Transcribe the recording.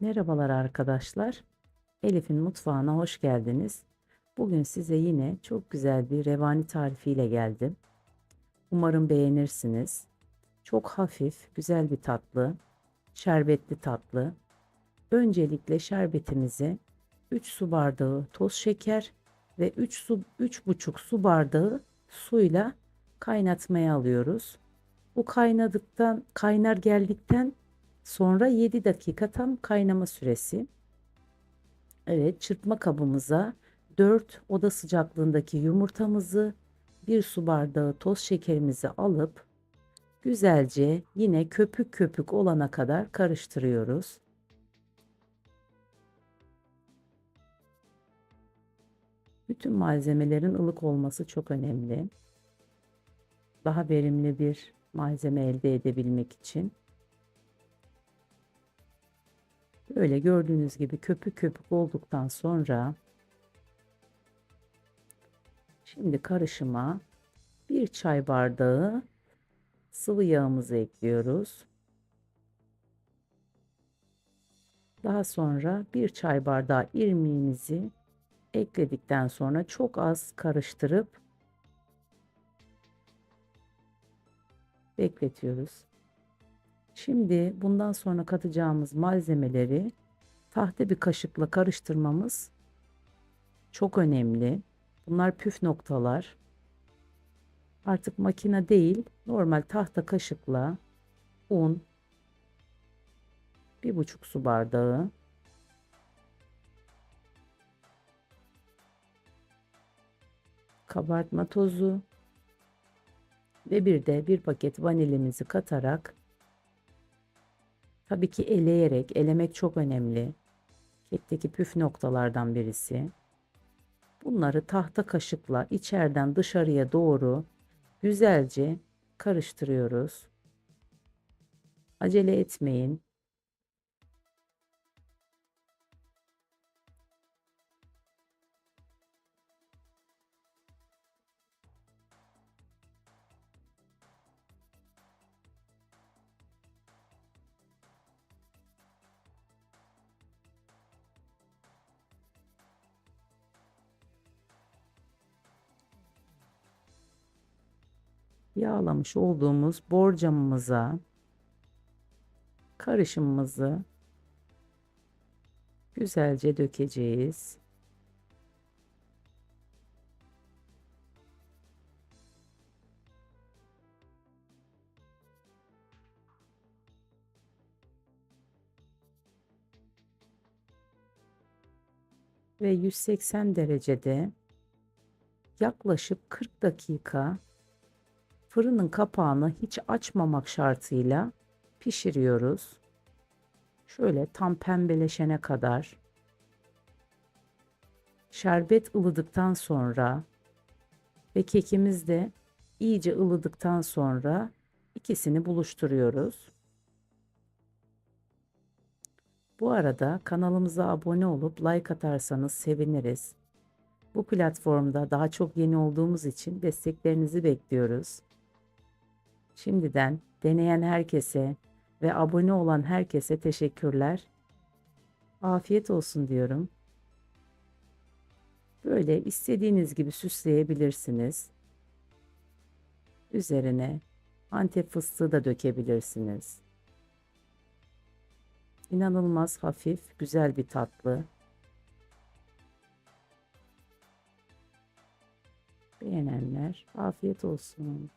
Merhabalar arkadaşlar. Elif'in mutfağına hoş geldiniz. Bugün size yine çok güzel bir revani tarifiyle geldim. Umarım beğenirsiniz. Çok hafif, güzel bir tatlı, şerbetli tatlı. Öncelikle şerbetimizi 3 su bardağı toz şeker ve 3 su 3,5 su bardağı suyla kaynatmaya alıyoruz. Bu kaynadıktan kaynar geldikten Sonra 7 dakika tam kaynama süresi. Evet çırpma kabımıza 4 oda sıcaklığındaki yumurtamızı, 1 su bardağı toz şekerimizi alıp güzelce yine köpük köpük olana kadar karıştırıyoruz. Bütün malzemelerin ılık olması çok önemli. Daha verimli bir malzeme elde edebilmek için. Böyle gördüğünüz gibi köpük köpük olduktan sonra şimdi karışıma bir çay bardağı sıvı yağımızı ekliyoruz. Daha sonra bir çay bardağı irmiğimizi ekledikten sonra çok az karıştırıp bekletiyoruz. Şimdi bundan sonra katacağımız malzemeleri tahta bir kaşıkla karıştırmamız çok önemli. Bunlar püf noktalar. Artık makine değil, normal tahta kaşıkla un, bir buçuk su bardağı, kabartma tozu ve bir de bir paket vanilimizi katarak Tabii ki eleyerek, elemek çok önemli. Kekteki püf noktalardan birisi. Bunları tahta kaşıkla içeriden dışarıya doğru güzelce karıştırıyoruz. Acele etmeyin. Yağlamış olduğumuz borcamımıza karışımımızı güzelce dökeceğiz. Ve 180 derecede yaklaşık 40 dakika Fırının kapağını hiç açmamak şartıyla pişiriyoruz. Şöyle tam pembeleşene kadar. Şerbet ılıdıktan sonra ve kekimiz de iyice ılıdıktan sonra ikisini buluşturuyoruz. Bu arada kanalımıza abone olup like atarsanız seviniriz. Bu platformda daha çok yeni olduğumuz için desteklerinizi bekliyoruz. Şimdiden deneyen herkese ve abone olan herkese teşekkürler. Afiyet olsun diyorum. Böyle istediğiniz gibi süsleyebilirsiniz. Üzerine antep fıstığı da dökebilirsiniz. İnanılmaz hafif, güzel bir tatlı. Beğenenler afiyet olsun.